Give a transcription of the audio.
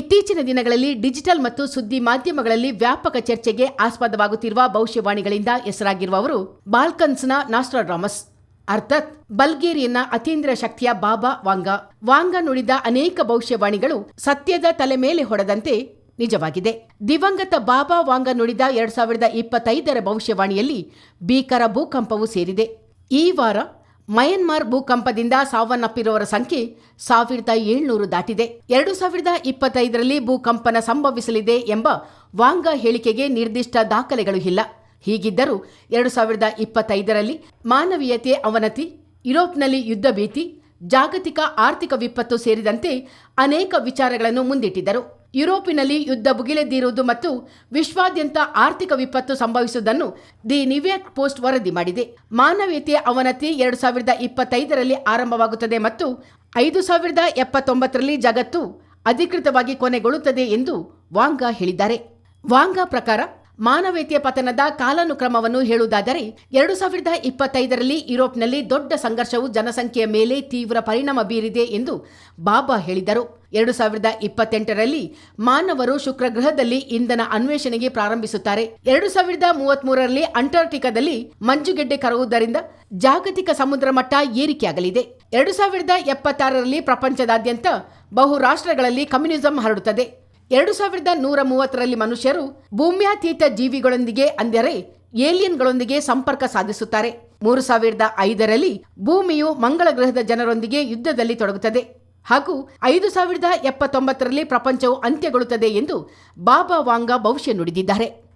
ಇತ್ತೀಚಿನ ದಿನಗಳಲ್ಲಿ ಡಿಜಿಟಲ್ ಮತ್ತು ಸುದ್ದಿ ಮಾಧ್ಯಮಗಳಲ್ಲಿ ವ್ಯಾಪಕ ಚರ್ಚೆಗೆ ಆಸ್ಪದವಾಗುತ್ತಿರುವ ಭವಿಷ್ಯವಾಣಿಗಳಿಂದ ಹೆಸರಾಗಿರುವ ಅವರು ಬಾಲ್ಕನ್ಸ್ನ ನಾಸ್ಟ್ರಾಡ್ರಾಮಸ್. ಅರ್ಥಾತ್ ಬಲ್ಗೇರಿಯನ್ನ ಅತೀಂದ್ರ ಶಕ್ತಿಯ ಬಾಬಾ ವಾಂಗ. ವಾಂಗ ನುಡಿದ ಅನೇಕ ಭವಿಷ್ಯವಾಣಿಗಳು ಸತ್ಯದ ತಲೆ ಮೇಲೆ ಹೊಡೆದಂತೆ ನಿಜವಾಗಿದೆ. ದಿವಂಗತ ಬಾಬಾ ವಾಂಗ ನುಡಿದ ಎರಡ್ ಸಾವಿರದ ಇಪ್ಪತ್ತೈದರ ಭವಿಷ್ಯವಾಣಿಯಲ್ಲಿ ಭೀಕರ ಭೂಕಂಪವು ಸೇರಿದೆ. ಈ ವಾರ ಮಯನ್ಮಾರ್ ಭೂಕಂಪದಿಂದ ಸಾವನ್ನಪ್ಪಿರುವವರ ಸಂಖ್ಯೆ ಸಾವಿರದ ಏಳ್ನೂರು ದಾಟಿದೆ. ಎರಡು ಸಾವಿರದ ಇಪ್ಪತ್ತೈದರಲ್ಲಿ ಭೂಕಂಪನ ಸಂಭವಿಸಲಿದೆ ಎಂಬ ವಾಂಗ ಹೇಳಿಕೆಗೆ ನಿರ್ದಿಷ್ಟ ದಾಖಲೆಗಳು ಇಲ್ಲ. ಹೀಗಿದ್ದರೂ ಎರಡು ಸಾವಿರದ ಇಪ್ಪತ್ತೈದರಲ್ಲಿ ಮಾನವೀಯತೆ ಅವನತಿ, ಯುರೋಪ್ನಲ್ಲಿ ಯುದ್ಧ ಭೀತಿ, ಜಾಗತಿಕ ಆರ್ಥಿಕ ವಿಪತ್ತು ಸೇರಿದಂತೆ ಅನೇಕ ವಿಚಾರಗಳನ್ನು ಮುಂದಿಟ್ಟಿದ್ದರು. ಯುರೋಪಿನಲ್ಲಿ ಯುದ್ಧ ಭುಗಿಲೆದ್ದಿರುವುದು ಮತ್ತು ವಿಶ್ವಾದ್ಯಂತ ಆರ್ಥಿಕ ವಿಪತ್ತು ಸಂಭವಿಸುವುದನ್ನು ದಿ ನ್ಯೂಯಾರ್ಕ್ ಪೋಸ್ಟ್ ವರದಿ ಮಾಡಿದೆ. ಮಾನವೀಯತೆಯ ಅವನತಿ ಎರಡು ಸಾವಿರದ ಇಪ್ಪತ್ತೈದರಲ್ಲಿ ಆರಂಭವಾಗುತ್ತದೆ ಮತ್ತು ಐದು ಸಾವಿರದ ಎಪ್ಪತ್ತೊಂಬತ್ತರಲ್ಲಿ ಜಗತ್ತು ಅಧಿಕೃತವಾಗಿ ಕೊನೆಗೊಳ್ಳುತ್ತದೆ ಎಂದು ವಾಂಗಾ ಹೇಳಿದ್ದಾರೆ. ವಾಂಗ ಪ್ರಕಾರ ಮಾನವೀಯತೆಯ ಪತನದ ಕಾಲಾನುಕ್ರಮವನ್ನು ಹೇಳುವುದಾದರೆ, ಎರಡು ಸಾವಿರದ ಇಪ್ಪತ್ತೈದರಲ್ಲಿ ಯುರೋಪ್ನಲ್ಲಿ ದೊಡ್ಡ ಸಂಘರ್ಷವು ಜನಸಂಖ್ಯೆಯ ಮೇಲೆ ತೀವ್ರ ಪರಿಣಾಮ ಬೀರಿದೆ ಎಂದು ಬಾಬಾ ಹೇಳಿದರು. ಎರಡು ಸಾವಿರದ ಇಪ್ಪತ್ತೆಂಟರಲ್ಲಿ ಮಾನವರು ಶುಕ್ರಗ್ರಹದಲ್ಲಿ ಇಂಧನ ಅನ್ವೇಷಣೆಗೆ ಪ್ರಾರಂಭಿಸುತ್ತಾರೆ. ಎರಡು ಸಾವಿರದ ಮೂವತ್ಮೂರರಲ್ಲಿ ಅಂಟಾರ್ಟಿಕಾದಲ್ಲಿ ಮಂಜುಗೆಡ್ಡೆ ಕರಗುವುದರಿಂದ ಜಾಗತಿಕ ಸಮುದ್ರ ಮಟ್ಟ ಏರಿಕೆಯಾಗಲಿದೆ. ಎರಡು ಸಾವಿರದ ಎಪ್ಪತ್ತಾರರಲ್ಲಿ ಪ್ರಪಂಚದಾದ್ಯಂತ ಬಹು ರಾಷ್ಟ್ರಗಳಲ್ಲಿ ಕಮ್ಯುನಿಸಂ ಹರಡುತ್ತದೆ. ಎರಡು ಸಾವಿರದ ನೂರ ಮೂವತ್ತರಲ್ಲಿ ಮನುಷ್ಯರು ಭೂಮ್ಯಾತೀತ ಜೀವಿಗಳೊಂದಿಗೆ, ಅಂದರೆ ಏಲಿಯನ್ಗಳೊಂದಿಗೆ ಸಂಪರ್ಕ ಸಾಧಿಸುತ್ತಾರೆ. ಮೂರು ಸಾವಿರದ ಐದರಲ್ಲಿ ಭೂಮಿಯು ಮಂಗಳ ಗ್ರಹದ ಜನರೊಂದಿಗೆ ಯುದ್ಧದಲ್ಲಿ ತೊಡಗುತ್ತದೆ. ಹಾಗೂ ಐದು ಸಾವಿರದ ಎಪ್ಪತ್ತೊಂಬತ್ತರಲ್ಲಿ ಪ್ರಪಂಚವು ಅಂತ್ಯಗೊಳ್ಳುತ್ತದೆ ಎಂದು ಬಾಬಾ ವಾಂಗ ಭವಿಷ್ಯ ನುಡಿದಿದ್ದಾರೆ.